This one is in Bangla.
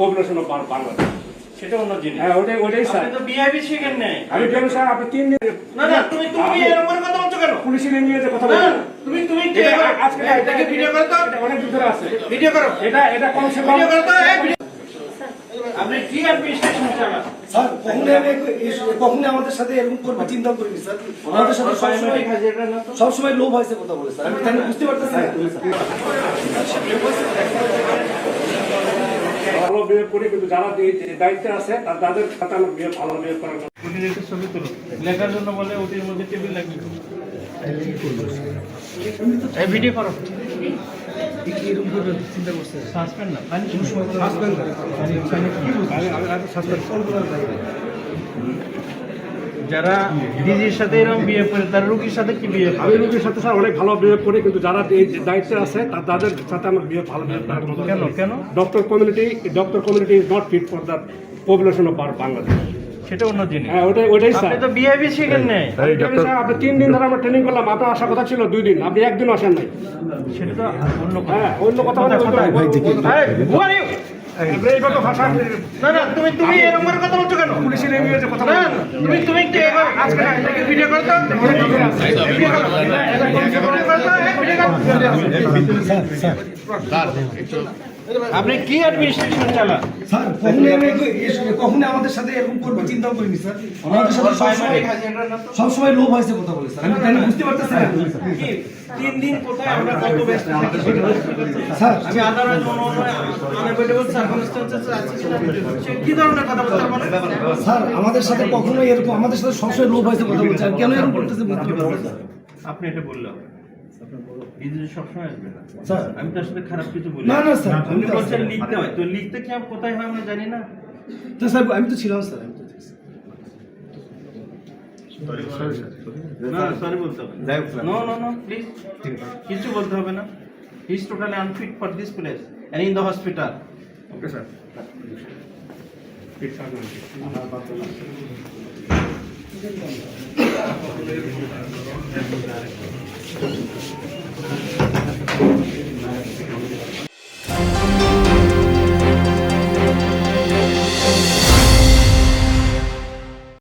পপুলেশন অফ বাংলাদেশ সেটা অন্য জিনিস। হ্যাঁ ওটাই ওটাই স্যার। আপনি তো বিআইবি শিখেন নাই। আমি কেন স্যার আপনি তিন দিন না না তুমি তুমি এরকম করে কথা বলছো কেন? কথা না তুমি তুমি আজকে এটাকে ভিডিও করো তো। অনেক দিন ধরে আছে। ভিডিও করো। এটা এটা কমসে কম ভিডিও করো তো আপনি কি অ্যাডমিনিস্ট্রেশন চালান স্যার কখনোই আমি এ- আমাদের সাথে এরকম করবে চিন্তা করিনি স্যার। আমাদের সাথে সবসময় সবসময় লোভ হয়েছে কথা বলে স্যার। আমি বুঝতে পারতেছি বিহেভ করি কিন্তু যারা দায়িত্বে আছে তাদের সাথে আমরা বিয়োগ ভালো বিয়োগ করার কথা। ছবি তুলো লেখার জন্য বলে ওটির মধ্যে টেবিল লাগবে এই ভিডিও করো এরকম চিন্তা করছে সাসপেন্ড না যারা ডিজির সাথে এরকম বিয়ে করে তার রুগীর সাথে কি বিয়ে আমি রোগীর সাথে স্যার অনেক ভালো বিহেভ করি কিন্তু যারা এই দায়িত্বে আছে তাদের সাথে আমার বিহেভ ভালো বিহেভ করার কেন কেন doctor community doctor community is not fit for the population of Bangladesh সেটা অন্য জিনিস হ্যাঁ ওটাই ওটাই স্যার আপনি তো বিহেভি শিখেন নাই আপনি তিন দিন ধরে আমরা ট্রেনিং করলাম আপনার আসার কথা ছিল দুই দিন আপনি একদিন আসেন নাই সেটা তো অন্য কথা হ্যাঁ অন্য কথা না না তুমি তুমি এরকম করে কথা বলছো কেন? পুলিশের ইংরেজিতে কথা না তুমি তুমি কি এবার- আজকে ভিডিও করো তো। ভিডিও করো। ভিডিও করো তো, এই ভিডিও করো। আপনি কি অ্যাডমিনিস্ট্রেশন চালান? স্যার কখনোই আমি কখনোই আমাদের সাথে এরকম করবে চিন্তা করিনি স্যার। আমাদের সাথে সবসময় সবসময় লোভ হয়েছে কথা বলে স্যার। আমি তাই না বুঝতে পারতেছি না? কি? তিন দিন কোথায় আমরা কত ব্যস্ত থাকি পারছি। স্যার। আমি আদারওয়াইজ আনএভেলেবল সার্কামস্টেন্সেস আছে সে কি ধরনের কথা বলতে পারে স্যার আমাদের সাথে কখনোই এরকম আমাদের সাথে সবসময় লোভ হয়েছে কথা বলছে। আর কেন এরকম করতেছে বুঝতে পারতেছি না। আপনি এটা বললাম আমি তার সাথে খারাপ কিছু বলি না, না, স্যার, আপনি তো বলছেন লিখতে হয় তো লিখতে কি কোথায় হয় আমরা জানি না। তো স্যার আমি তো ছিলাম স্যার আমি তো বলতে হবে নো। নো নো প্লিজ কিছু বলতে হবে না। He is totally unfit for this place and in the hospital okay sir. Gracias.